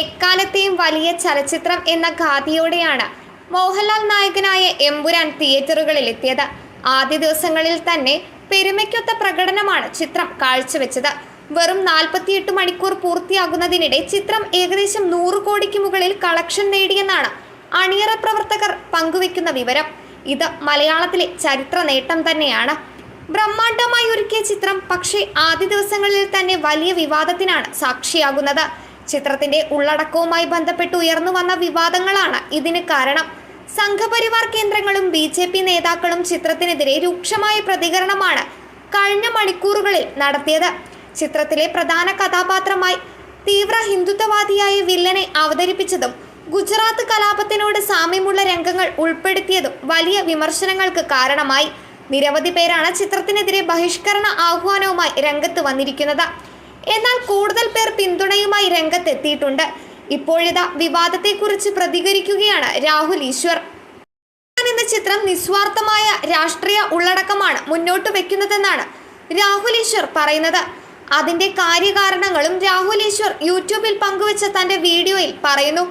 എക്കാലത്തെയും വലിയ ചലച്ചിത്രം എന്ന ഖാതിയോടെയാണ് മോഹൻലാൽ നായകനായ എമ്പുരാൻ തിയേറ്ററുകളിൽ എത്തിയത്. ആദ്യ ദിവസങ്ങളിൽ തന്നെ പെരുമയ്ക്കൊത്ത പ്രകടനമാണ് ചിത്രം കാഴ്ചവെച്ചത്. വെറും നാൽപ്പത്തിയെട്ട് മണിക്കൂർ പൂർത്തിയാകുന്നതിനിടെ ചിത്രം ഏകദേശം നൂറ് കോടിക്ക് മുകളിൽ കളക്ഷൻ നേടിയെന്നാണ് അണിയറ പ്രവർത്തകർ പങ്കുവെക്കുന്ന വിവരം. ഇത് മലയാളത്തിലെ ചരിത്ര നേട്ടം തന്നെയാണ്. ബ്രഹ്മാണ്ഡമായി ഒരുക്കിയ ചിത്രം പക്ഷേ ആദ്യ ദിവസങ്ങളിൽ തന്നെ വലിയ വിവാദത്തിനാണ് സാക്ഷിയാകുന്നത്. ചിത്രത്തിന്റെ ഉള്ളടക്കവുമായി ബന്ധപ്പെട്ട് ഉയർന്നു വന്ന വിവാദങ്ങളാണ് ഇതിന് കാരണം. സംഘപരിവാർ കേന്ദ്രങ്ങളും ബി ജെ പി നേതാക്കളും ചിത്രത്തിനെതിരെ രൂക്ഷമായ പ്രതികരണമാണ് കഴിഞ്ഞ മണിക്കൂറുകളിൽ നടത്തിയത്. ചിത്രത്തിലെ പ്രധാന കഥാപാത്രമായി തീവ്ര ഹിന്ദുത്വവാദിയായ വില്ലനെ അവതരിപ്പിച്ചതും ഗുജറാത്ത് കലാപത്തിനോട് സാമ്യമുള്ള രംഗങ്ങൾ ഉൾപ്പെടുത്തിയതും വലിയ വിമർശനങ്ങൾക്ക് കാരണമായി. നിരവധി പേരാണ് ചിത്രത്തിനെതിരെ ബഹിഷ്കരണ ആഹ്വാനവുമായി രംഗത്ത് വന്നിരിക്കുന്നത്. എന്നാൽ കൂടുതൽ പേർ പിന്തുണയുമായി രംഗത്തെത്തിയിട്ടുണ്ട്. ഇപ്പോഴിതാ വിവാദത്തെക്കുറിച്ച് പ്രതികരിക്കുകയാണ് രാഹുൽ ഈശ്വർ. എന്ന ചിത്രം നിസ്വാർത്ഥമായ രാഷ്ട്രീയ ഉള്ളടക്കമാണ് മുന്നോട്ട് വെക്കുന്നതെന്നാണ് രാഹുൽ ഈശ്വർ പറയുന്നത്. അതിന്റെ കാര്യകാരണങ്ങളും രാഹുൽ ഈശ്വർ യൂട്യൂബിൽ പങ്കുവച്ച തന്റെ വീഡിയോയിൽ പറയുന്നു.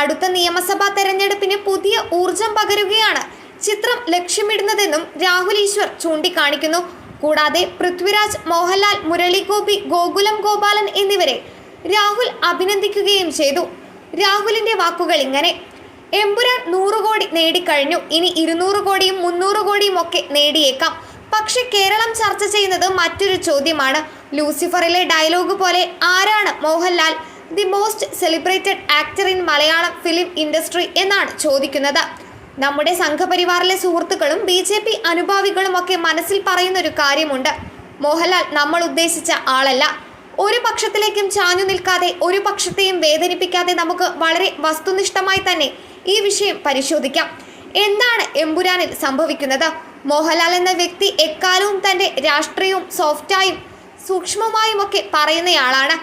അടുത്ത നിയമസഭാ തെരഞ്ഞെടുപ്പിന് പുതിയ ഊർജം പകരുകയാണ് ചിത്രം ലക്ഷ്യമിടുന്നതെന്നും രാഹുൽ ഈശ്വർ ചൂണ്ടിക്കാണിക്കുന്നു. കൂടാതെ പൃഥ്വിരാജ് മോഹൻലാൽ മുരളിഗോപി ഗോകുലം ഗോപാലൻ എന്നിവരെ രാഹുൽ അഭിനന്ദിക്കുകയും ചെയ്തു. രാഹുലിന്റെ വാക്കുകൾ ഇങ്ങനെ എമ്പുരാൻ നൂറ് കോടി നേടിക്കഴിഞ്ഞു. ഇനി ഇരുന്നൂറ് കോടിയും മുന്നൂറ് കോടിയും ഒക്കെ നേടിയേക്കാം. പക്ഷെ കേരളം ചർച്ച ചെയ്യുന്നത് മറ്റൊരു ചോദ്യമാണ്. ലൂസിഫറിലെ ഡയലോഗ് പോലെ ആരാണ് Mohanlal? The most celebrated actor in Malayalam film industry എന്നാണ് ചോദിക്കുന്നത്. നമ്മുടെ സംഘപരിവാറിലെ സുഹൃത്തുക്കളും ബി ജെ പി അനുഭാവികളും ഒക്കെ മനസ്സിൽ പറയുന്ന ഒരു കാര്യമുണ്ട്. മോഹൻലാൽ നമ്മൾ ഉദ്ദേശിച്ച ആളല്ല. ഒരു പക്ഷത്തിലേക്കും ചാഞ്ഞു നിൽക്കാതെ ഒരു പക്ഷത്തെയും വേദനിപ്പിക്കാതെ നമുക്ക് വളരെ വസ്തുനിഷ്ഠമായി തന്നെ ഈ വിഷയം പരിശോധിക്കാം. എന്താണ് എമ്പുരാനിൽ സംഭവിക്കുന്നത്? മോഹൻലാൽ എന്ന വ്യക്തി എക്കാലവും തന്റെ രാഷ്ട്രീയവും സോഫ്റ്റായും സൂക്ഷ്മമായും ഒക്കെ പറയുന്നയാളാണ്.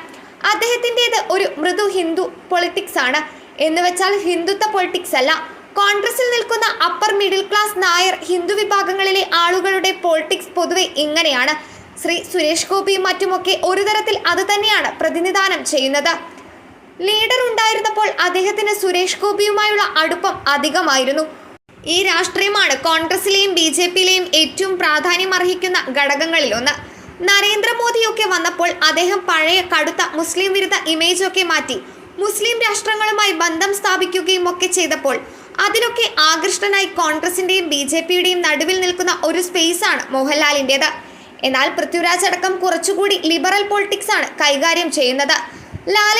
അദ്ദേഹത്തിന്റെത് ഒരു മൃദു ഹിന്ദു പൊളിറ്റിക്സ് ആണ് എന്ന് വെച്ചാൽ ഹിന്ദുത്വ പൊളിറ്റിക്സ് അല്ല കോൺഗ്രസിൽ നിൽക്കുന്ന upper middle class Nair Hindu വിഭാഗങ്ങളിലെ ആളുകളുടെ പോളിറ്റിക്സ് പൊതുവെ ഇങ്ങനെയാണ്. ശ്രീ സുരേഷ് ഗോപിയും മറ്റുമൊക്കെ ഒരു തരത്തിൽ അത് തന്നെയാണ് പ്രതിനിധാനം ചെയ്യുന്നത്. ലീഡർ ഉണ്ടായിരുന്നപ്പോൾ അദ്ദേഹത്തിന് സുരേഷ് ഗോപിയുമായുള്ള അടുപ്പം അധികമായിരുന്നു. ഈ രാഷ്ട്രീയമാണ് കോൺഗ്രസിലെയും ബി ജെ പിയിലെയും ഏറ്റവും പ്രാധാന്യം അർഹിക്കുന്ന ഘടകങ്ങളിലൊന്ന് നരേന്ദ്രമോദിയൊക്കെ വന്നപ്പോൾ അദ്ദേഹം പഴയ കടുത്ത മുസ്ലിം വിരുദ്ധ ഇമേജൊക്കെ മാറ്റി. മുസ്ലിം രാഷ്ട്രങ്ങളുമായി ബന്ധം സ്ഥാപിക്കുകയും ഒക്കെ ചെയ്തപ്പോൾ അതിലൊക്കെ ആകൃഷ്ടനായി കോൺഗ്രസിന്റെയും ബി ജെ പിയുടെയും നടുവിൽ നിൽക്കുന്ന ഒരു സ്പേസ് ആണ് മോഹൻലാലിന്റെത് എന്നാൽ പൃഥ്വിരാജ് അടക്കം കുറച്ചുകൂടി ലിബറൽ പൊളിറ്റിക്സ് ആണ് കൈകാര്യം ചെയ്യുന്നത്. ലാലേ